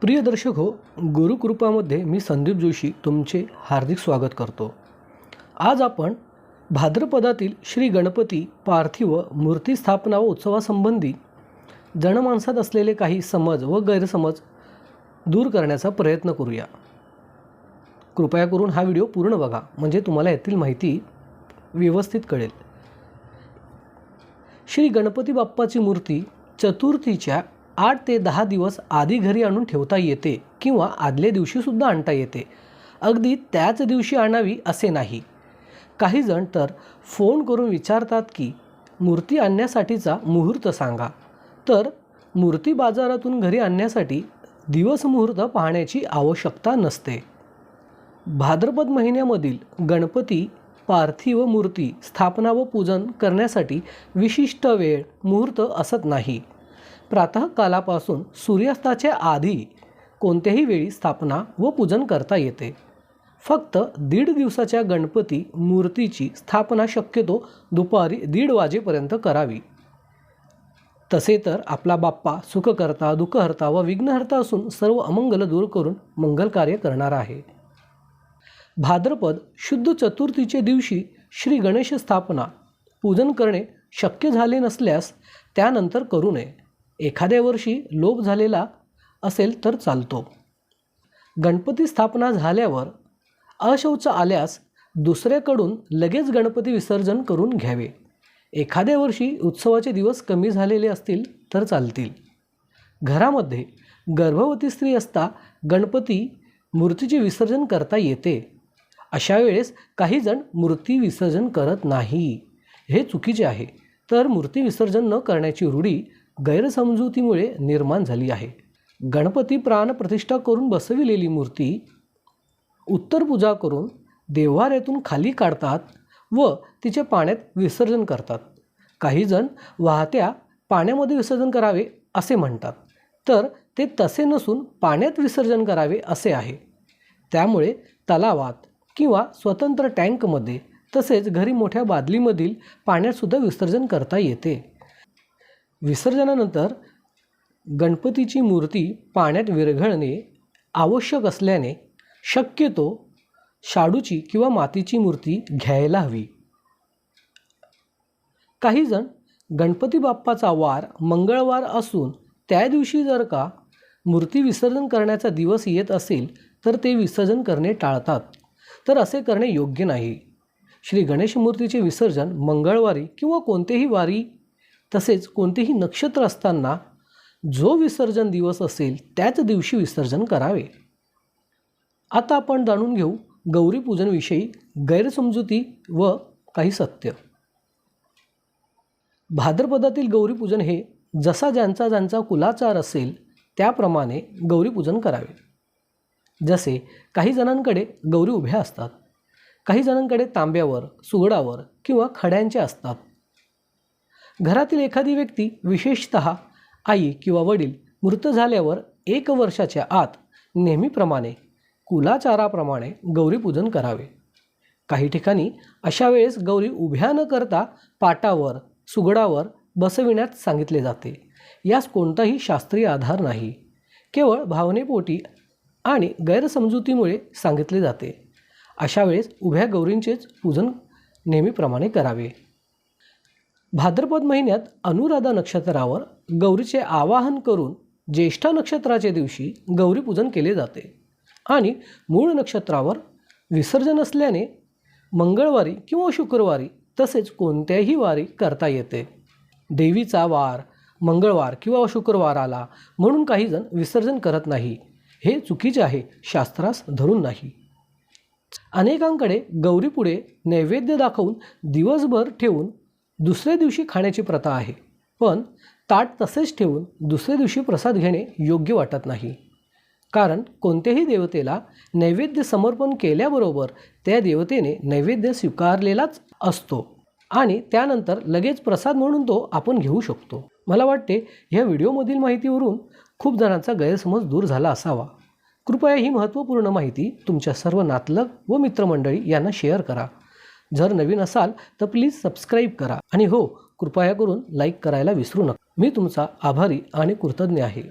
प्रिय दर्शक हो गुरुकृपामध्ये मी संदीप जोशी तुमचे हार्दिक स्वागत करतो. आज आपण भाद्रपदातील श्री गणपती पार्थिव मूर्ती स्थापना व उत्सवासंबंधी जनमानसात असलेले काही समज व गैरसमज दूर करण्याचा प्रयत्न करूया. कृपया करून हा व्हिडिओ पूर्ण बघा म्हणजे तुम्हाला यातील माहिती व्यवस्थित कळेल. श्री गणपती बाप्पाची मूर्ती चतुर्थीच्या आठ ते दहा दिवस आधी घरी आणून ठेवता येते किंवा आदल्या दिवशीसुद्धा आणता येते. अगदी त्याच दिवशी आणावी असे नाही. काही जण तर फोन करून विचारतात की मूर्ती आणण्यासाठीचा मुहूर्त सांगा. तर मूर्ती बाजारातून घरी आणण्यासाठी दिवस मुहूर्त पाहण्याची आवश्यकता नसते. भाद्रपद महिन्यामधील गणपती पार्थिव मूर्ती स्थापना व पूजन करण्यासाठी विशिष्ट वेळ मुहूर्त असत नाही. प्रातःकालापासून सूर्यास्ताच्या आधी कोणत्याही वेळी स्थापना व पूजन करता येते. फक्त दीड दिवसाच्या गणपती मूर्तीची स्थापना शक्यतो दुपारी दीड वाजेपर्यंत करावी. तसे तर आपला बाप्पा सुखकर्ता दुःखहर्ता व विघ्नहर्ता असून सर्व अमंगल दूर करून मंगल कार्य करणार आहे. भाद्रपद शुद्ध चतुर्थीचे दिवशी श्री गणेश स्थापना पूजन करणे शक्य झाले नसल्यास त्यानंतर करू नये. एखाद्या वर्षी लोप झालेला असेल तर चालतो. गणपती स्थापना झाल्यावर अशौच आल्यास दुसऱ्याकडून लगेच गणपती विसर्जन करून घ्यावे. एखाद्या वर्षी उत्सवाचे दिवस कमी झालेले असतील तर चालतील. घरामध्ये गर्भवती स्त्री असता गणपती मूर्तीचे विसर्जन करता येते. अशा वेळेस काही जण मूर्ती विसर्जन करत नाही. हे चुकीचे आहे. तर मूर्ती विसर्जन न करण्याची रूढी गैरसमजुतीमुळे निर्माण झाली आहे. गणपती प्राण प्रतिष्ठा करून बसविलेली मूर्ती उत्तर पूजा करून देव्हाऱ्यातून खाली काढतात व तिचे पाण्यात विसर्जन करतात. काहीजण वाहत्या पाण्यामध्ये विसर्जन करावे असे म्हणतात. तर ते तसे नसून पाण्यात विसर्जन करावे असे आहे. त्यामुळे तलावात किंवा स्वतंत्र टँकमध्ये तसेच घरी मोठ्या बादलीमधील पाण्यातसुद्धा विसर्जन करता येते. विसर्जनानंतर गणपतीची मूर्ती पाण्यात विरघळणे आवश्यक असल्याने शक्यतो शाडूची किंवा मातीची मूर्ती घ्यायला हवी. काही जण गणपती बाप्पाचा वार मंगळवार असून त्या दिवशी जर का मूर्ती विसर्जन करण्याचा दिवस येत असेल तर ते विसर्जन करणे टाळतात. तर असे करणे योग्य नाही. श्री गणेश मूर्तीचे विसर्जन मंगळवारी किंवा कोणतेही वारी तसेच कोणतेही नक्षत्र असताना जो विसर्जन दिवस असेल त्याच दिवशी विसर्जन करावे. आता आपण जाणून घेऊ गौरीपूजनविषयी गैरसमजुती व काही सत्य. भाद्रपदातील गौरीपूजन हे जसा ज्यांचा ज्यांचा कुलाचार असेल त्याप्रमाणे गौरीपूजन करावे. जसे काही जणांकडे गौरी उभ्या असतात काही जणांकडे तांब्यावर सुगडावर किंवा खड्यांच्या असतात घरातील एखादी व्यक्ती विशेषत आई किंवा वडील मृत झाल्यावर एक वर्षाच्या आत नेहमीप्रमाणे कुलाचाराप्रमाणे गौरीपूजन करावे. काही ठिकाणी अशा वेळेस गौरी उभ्या न करता पाटावर सुगडावर बसविण्यात सांगितले जाते. यास कोणताही शास्त्रीय आधार नाही. केवळ भावनेपोटी आणि गैरसमजुतीमुळे सांगितले जाते. अशा वेळेस उभ्या गौरींचेच पूजन नेहमीप्रमाणे करावे. भाद्रपद महिन्यात अनुराधा नक्षत्रावर गौरीचे आवाहन करून ज्येष्ठा नक्षत्राच्या दिवशी गौरीपूजन केले जाते. आणि मूळ नक्षत्रावर विसर्जन असल्याने मंगळवारी किंवा शुक्रवारी तसेच कोणत्याही वारी करता येते. देवीचा वार मंगळवार किंवा शुक्रवार आला म्हणून काहीजण विसर्जन करत नाही. हे चुकीचे आहे शास्त्रास धरून नाही. अनेकांकडे गौरीपुढे नैवेद्य दाखवून दिवसभर ठेवून दुसऱ्या दिवशी खाण्याची प्रथा आहे. पण ताट तसेच ठेवून दुसऱ्या दिवशी प्रसाद घेणे योग्य वाटत नाही. कारण कोणत्याही देवतेला नैवेद्य समर्पण केल्याबरोबर त्या देवतेने नैवेद्य स्वीकारलेलाच असतो आणि त्यानंतर लगेच प्रसाद म्हणून तो आपण घेऊ शकतो. मला वाटते ह्या व्हिडिओमधील माहितीवरून खूप जणांचा गैरसमज दूर झाला असावा. कृपया ही महत्त्वपूर्ण माहिती तुमच्या सर्व नातलग व मित्रमंडळी यांना शेअर करा. जर नवीन असाल तर प्लीज सबस्क्राईब करा. आणि हो कृपया करून लाईक करायला विसरू नका. मी तुमचा आभारी आणि कृतज्ञ आहे.